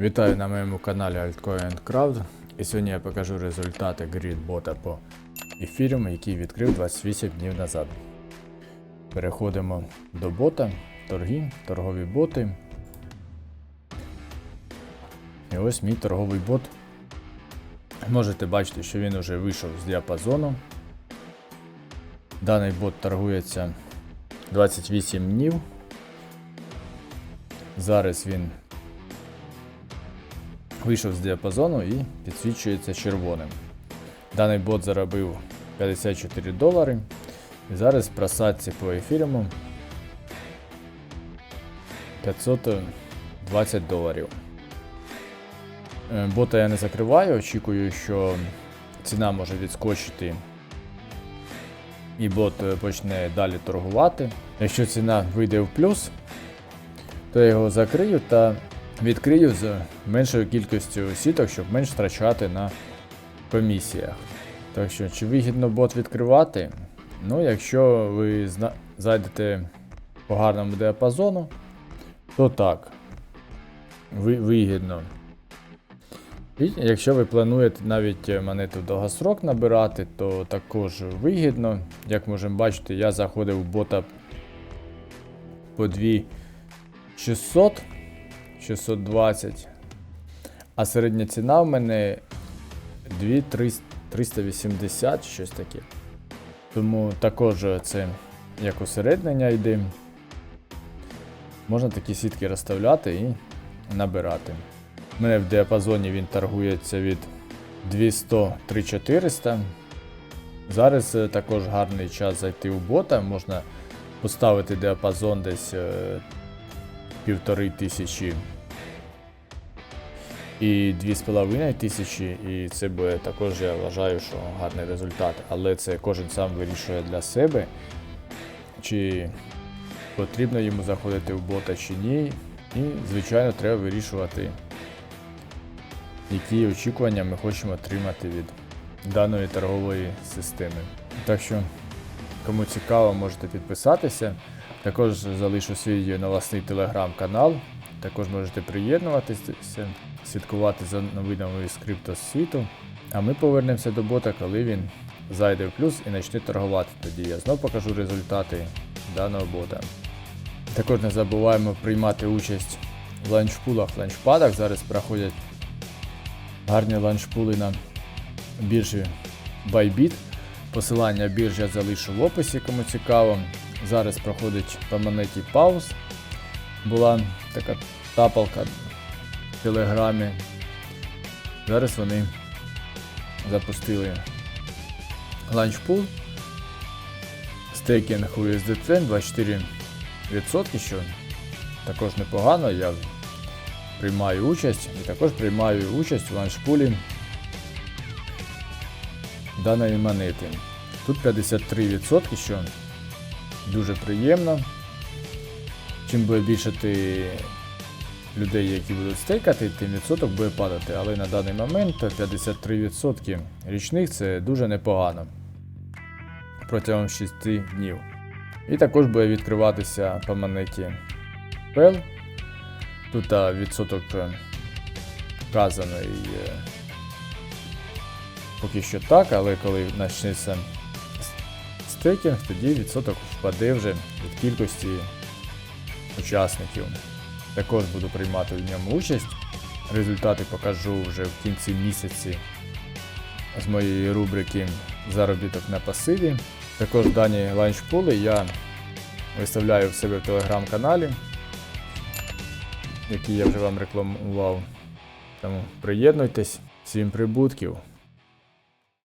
Вітаю на моєму каналі Altcoin Craft. І сьогодні я покажу результати грід-бота по ефіріуму, який відкрив 28 днів назад. Переходимо до бота, торги, торгові боти. І ось мій торговий бот. Можете бачити, що він вже вийшов з діапазону. Даний бот торгується 28 днів. Зараз він вийшов з діапазону і підсвічується червоним. Даний бот заробив 54 долари. І зараз в просадці по ефіріму 520 доларів. Е, Бота я не закриваю, очікую, що ціна може відскочити і бот е, почне далі торгувати. Якщо ціна вийде в плюс, то я його закрию та відкрию з меншою кількістю сіток, щоб менш втрачати на комісіях. Так що, чи вигідно бот відкривати? Ну, якщо ви зайдете по гарному діапазону, то так. Ви- вигідно. І якщо ви плануєте навіть е, монету довгосрок набирати, то також вигідно. Як можемо бачити, я заходив в бота по 2600, 620, а середня ціна в мене 2380, щось таке. Тому також це як усереднення йде. Можна такі сітки розставляти і набирати. У мене в діапазоні він торгується від 200-3400. Зараз е, також гарний час зайти у бота. Можна поставити діапазон десь е, півтори тисячі і 2,5 тисячі, і це буде також, я вважаю, що гарний результат. Але це кожен сам вирішує для себе, чи потрібно йому заходити в бота чи ні. І, звичайно, треба вирішувати, які очікування ми хочемо отримати від даної торгової системи. Так що, кому цікаво, можете підписатися. Також залишу свій новосний телеграм-канал. Також можете приєднуватися, слідкувати за новинами з криптосвіту. А ми повернемося до бота, коли він зайде в плюс і почне торгувати. Тоді я знов покажу результати даного бота. Також не забуваємо приймати участь в ланчпулах, ланчпадах. Зараз проходять гарні ланчпули на біржі Bybit. Посилання біржі я залишу в описі, кому цікаво. Зараз проходить по монеті пауз. Була така тапалка в Телеграмі. Зараз вони запустили ланчпул. Стейкінг USDT 24%, що також непогано. Я приймаю участь і також приймаю участь в ланчпулі даної монети. Тут 53%, що дуже приємно. Чим буде більше ти людей, які будуть стейкати, тим відсоток буде падати. Але на даний момент 53% річних це дуже непогано протягом 6 днів. І також буде відкриватися по монеті PEL. Тут відсоток е, вказаний е, поки що так, але коли почнеться стейкінг, тоді відсоток впаде вже від кількості учасників. Також буду приймати в ньому участь. Результати покажу вже в кінці місяці з моєї рубрики Заробіток на пасиві. Також дані ланчпули я виставляю в себе в телеграм-каналі, який я вже вам рекламував. Тому приєднуйтесь, всім прибутків!